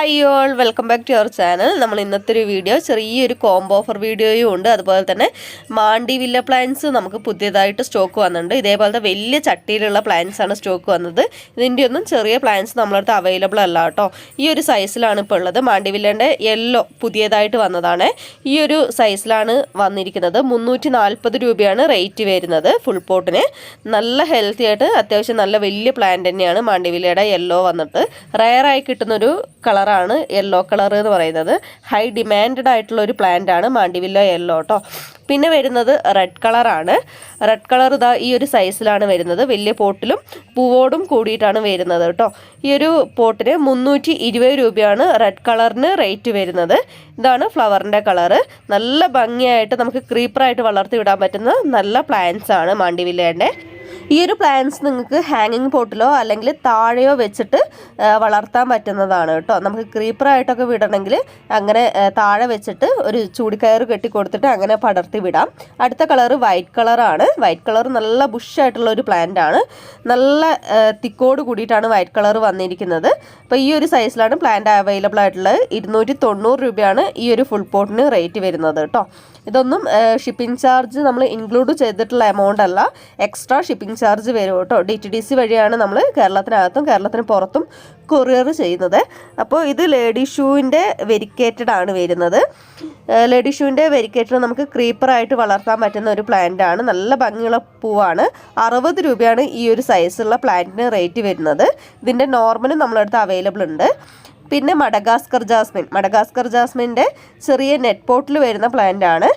Hi all welcome back to your channel നമ്മൾ ഇന്നത്തെ ഒരു വീഡിയോ ചെറിയൊരു കോംബോ ഓഫർ വീഡിയോയും ഉണ്ട്. അതുപോലെ തന്നെ മാണ്ടി വില്ല പ്ലാൻസ് നമുക്ക് പുതിയതായിട്ട് സ്റ്റോക്ക് വന്നിട്ടുണ്ട്. ഇതേപോലത്തെ വലിയ ചട്ടിയിലുള്ള പ്ലാൻസ് ആണ് സ്റ്റോക്ക് വന്നത്. ഇതിന്റെ ഒന്നും ചെറിയ പ്ലാൻസ് നമ്മളടുത്ത് അവൈലബിൾ അല്ല കേട്ടോ. ഈ ഒരു സൈസിലാണ് ഇപ്പോൾ ഉള്ളത്. മാണ്ടി വില്ലേന്റെ യെല്ലോ പുതിയതായിട്ട് വന്നതാണ്. ഈ ഒരു സൈസിലാണ് വന്നിരിക്കുന്നത്. മുന്നൂറ്റി നാൽപ്പത് രൂപയാണ് റേറ്റ് വരുന്നത് ഫുൾ പോട്ടിന് നല്ല ഹെൽത്തി ആയിട്ട് അത്യാവശ്യം നല്ല വലിയ പ്ലാന്റ് തന്നെയാണ് മാണ്ടി വില്ലയുടെ യെല്ലോ വന്നിട്ട് റയറായി കിട്ടുന്നൊരു കളറാണ് യെല്ലോ കളർ എന്ന് പറയുന്നത്. ഹൈ ഡിമാൻഡഡ് ആയിട്ടുള്ള ഒരു പ്ലാന്റ് ആണ് മാണ്ടിവില്ല യെല്ലോ കേട്ടോ പിന്നെ വരുന്നത് റെഡ് കളറാണ്. റെഡ് കളർ ഇതാ ഈ ഒരു സൈസിലാണ് വരുന്നത്. വലിയ പോട്ടിലും പൂവോടും കൂടിയിട്ടാണ് വരുന്നത് കേട്ടോ ഈ ഒരു പോട്ടിന് മുന്നൂറ്റി ഇരുപത് രൂപയാണ് റെഡ് കളറിന് റേറ്റ് വരുന്നത്. ഇതാണ് ഫ്ലവറിന്റെ കളറ്. നല്ല ഭംഗിയായിട്ട് നമുക്ക് ക്രീപ്പറായിട്ട് വളർത്തി വിടാൻ പറ്റുന്ന നല്ല പ്ലാന്റ്സ് ആണ് മാണ്ടിവില്ലേന്റെ ഈ ഒരു പ്ലാന്റ്സ് നിങ്ങൾക്ക് ഹാങ്ങിങ് പോട്ടിലോ അല്ലെങ്കിൽ താഴെയോ വെച്ചിട്ട് വളർത്താൻ പറ്റുന്നതാണ് കേട്ടോ. നമുക്ക് ക്രീപ്പറായിട്ടൊക്കെ വിടണമെങ്കിൽ അങ്ങനെ താഴെ വെച്ചിട്ട് ഒരു ചൂടിക്കയർ കെട്ടി കൊടുത്തിട്ട് അങ്ങനെ പടർത്തി വിടാം. അടുത്ത കളർ വൈറ്റ് കളറാണ് വൈറ്റ് കളർ നല്ല ബുഷായിട്ടുള്ള ഒരു പ്ലാന്റ് ആണ്. നല്ല തിക്കോട് കൂടിയിട്ടാണ് വൈറ്റ് കളർ വന്നിരിക്കുന്നത്. അപ്പോൾ ഈ ഒരു സൈസിലാണ് പ്ലാന്റ് അവൈലബിൾ ആയിട്ടുള്ളത്. ഇരുന്നൂറ്റി തൊണ്ണൂറ് രൂപയാണ് ഈ ഒരു ഫുൾ പോട്ടിന് റേറ്റ് വരുന്നത് കേട്ടോ. ഇതൊന്നും ഷിപ്പിംഗ് ചാർജ് നമ്മൾ ഇൻക്ലൂഡ് ചെയ്തിട്ടുള്ള എമൗണ്ട് അല്ല. എക്സ്ട്രാ ഷിപ്പിംഗ് ചാർജ് വരും കേട്ടോ. ഡി ടി ഡി സി വഴിയാണ് നമ്മൾ കേരളത്തിനകത്തും കേരളത്തിന് പുറത്തും കൊറിയർ ചെയ്യുന്നത്. അപ്പോൾ ഇത് ലേഡി ഷൂവിന്റെ വെരിക്കേറ്റഡ് ആണ് വരുന്നത്. ലേഡി ഷൂവിന്റെ വെരിക്കേറ്റഡ് നമുക്ക് ക്രീപ്പറായിട്ട് വളർത്താൻ പറ്റുന്ന ഒരു പ്ലാന്റ് ആണ്. നല്ല ഭംഗിയുള്ള പൂവാണ്. അറുപത് രൂപയാണ് ഈ ഒരു സൈസുള്ള പ്ലാന്റിന് റേറ്റ് വരുന്നത്. ഇതിന്റെ നോർമലും നമ്മളടുത്ത് അവൈലബിൾ ഉണ്ട്. പിന്നെ മഡഗാസ്കർ ജാസ്മിൻ. മഡഗാസ്കർ ജാസ്മിന്റെ ചെറിയ നെറ്റ് പോട്ടിൽ വരുന്ന പ്ലാന്റ് ആണ്.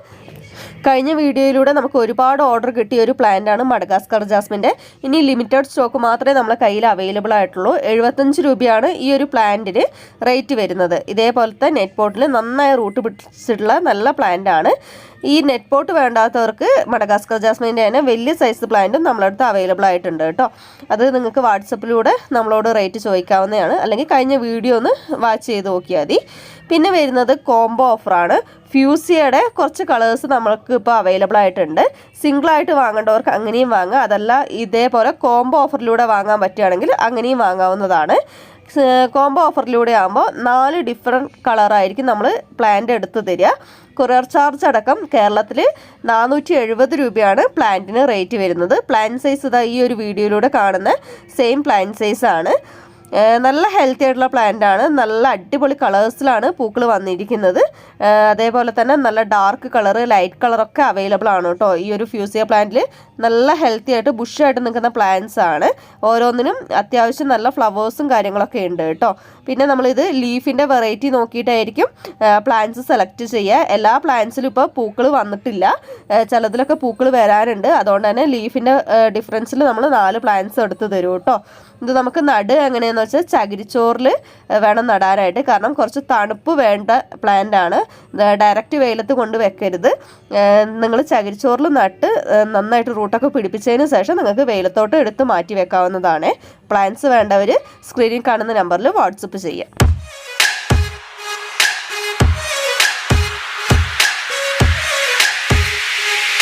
കഴിഞ്ഞ വീഡിയോയിലൂടെ നമുക്ക് ഒരുപാട് ഓർഡർ കിട്ടിയ ഒരു പ്ലാന്റ് ആണ് മഡഗാസ്കർ ജാസ്മിന്റെ. ഇനി ലിമിറ്റഡ് സ്റ്റോക്ക് മാത്രമേ നമ്മളെ കയ്യിൽ അവൈലബിൾ ആയിട്ടുള്ളൂ. എഴുപത്തഞ്ച് രൂപയാണ് ഈ ഒരു പ്ലാന്റിന് റേറ്റ് വരുന്നത്. ഇതേപോലത്തെ നെറ്റ് പോട്ടിൽ നന്നായി റൂട്ട് പിടിച്ചിട്ടുള്ള നല്ല പ്ലാന്റ് ആണ്. ഈ നെറ്റ് പോട്ട് വേണ്ടാത്തവർക്ക് മടഗാസ്കർ ജാസ്മിന്റെ തന്നെ വലിയ സൈസ് പ്ലാന്റും നമ്മളടുത്ത് അവൈലബിൾ ആയിട്ടുണ്ട് കേട്ടോ. അത് നിങ്ങൾക്ക് വാട്സപ്പിലൂടെ നമ്മളോട് റേറ്റ് ചോദിക്കാവുന്നതാണ്. അല്ലെങ്കിൽ കഴിഞ്ഞ വീഡിയോ ഒന്ന് വാച്ച് ചെയ്ത് നോക്കിയാൽ മതി. പിന്നെ വരുന്നത് കോംബോ ഓഫറാണ് ഫ്യൂസിയയുടെ കുറച്ച് കളേഴ്സ് നമ്മൾക്ക് ഇപ്പോൾ അവൈലബിൾ ആയിട്ടുണ്ട്. സിംഗിളായിട്ട് വാങ്ങേണ്ടവർക്ക് അങ്ങനെയും വാങ്ങാം. അതല്ല ഇതേപോലെ കോംബോ ഓഫറിലൂടെ വാങ്ങാൻ പറ്റുകയാണെങ്കിൽ അങ്ങനെയും വാങ്ങാവുന്നതാണ്. കോംബോ ഓഫറിലൂടെ ആകുമ്പോൾ നാല് ഡിഫറെന്റ് കളറായിരിക്കും നമ്മൾ പ്ലാന്റ് എടുത്ത് തരിക. കൊറിയർ ചാർജ് അടക്കം കേരളത്തിൽ നാനൂറ്റി എഴുപത് രൂപയാണ് പ്ലാന്റിന് റേറ്റ് വരുന്നത്. പ്ലാന്റ് സൈസ് ഇതാ ഈ ഒരു വീഡിയോയിലൂടെ കാണുന്ന സെയിം പ്ലാന്റ് സൈസാണ് നല്ല ഹെൽത്തി ആയിട്ടുള്ള പ്ലാന്റ് ആണ്. നല്ല അടിപൊളി കളേഴ്സിലാണ് പൂക്കൾ വന്നിരിക്കുന്നത്. അതേപോലെ തന്നെ നല്ല ഡാർക്ക് കളർ ലൈറ്റ് കളറൊക്കെ അവൈലബിൾ ആണ് കേട്ടോ ഈ ഒരു ഫ്യൂസിയ പ്ലാന്റിൽ നല്ല ഹെൽത്തി ആയിട്ട് ബുഷായിട്ട് നിൽക്കുന്ന പ്ലാന്റ്സ് ആണ്. ഓരോന്നിനും അത്യാവശ്യം നല്ല ഫ്ലവേഴ്സും കാര്യങ്ങളൊക്കെ ഉണ്ട് കേട്ടോ. പിന്നെ നമ്മളിത് ലീഫിന്റെ വെറൈറ്റി നോക്കിയിട്ടായിരിക്കും പ്ലാന്റ്സ് സെലക്ട് ചെയ്യുക. എല്ലാ പ്ലാന്റ്സിലും ഇപ്പോൾ പൂക്കൾ വന്നിട്ടില്ല. ചിലതിലൊക്കെ പൂക്കൾ വരാനുണ്ട് അതുകൊണ്ട് തന്നെ ലീഫിന്റെ ഡിഫറൻസിൽ നമ്മൾ നാല് പ്ലാന്റ്സ് എടുത്ത് തരും കേട്ടോ. ഇത് നമുക്ക് നട് എങ്ങനെയാണെന്ന് വെച്ചാൽ ചകിരിച്ചോറിൽ വേണം നടാനായിട്ട്. കാരണം കുറച്ച് തണുപ്പ് വേണ്ട പ്ലാന്റ് ആണ്. ഡയറക്റ്റ് വെയിലത്ത് കൊണ്ട് വെക്കരുത്. നിങ്ങൾ ചകിരിച്ചോറിൽ നട്ട് നന്നായിട്ട് റൂട്ടൊക്കെ പിടിപ്പിച്ചതിന് ശേഷം നിങ്ങൾക്ക് വെയിലത്തോട്ട് എടുത്ത് മാറ്റി വെക്കാവുന്നതാണ്. പ്ലാന്റ്സ് വേണ്ടവർ സ്ക്രീനിൽ കാണുന്ന നമ്പറിൽ വാട്സപ്പ് ചെയ്യാം.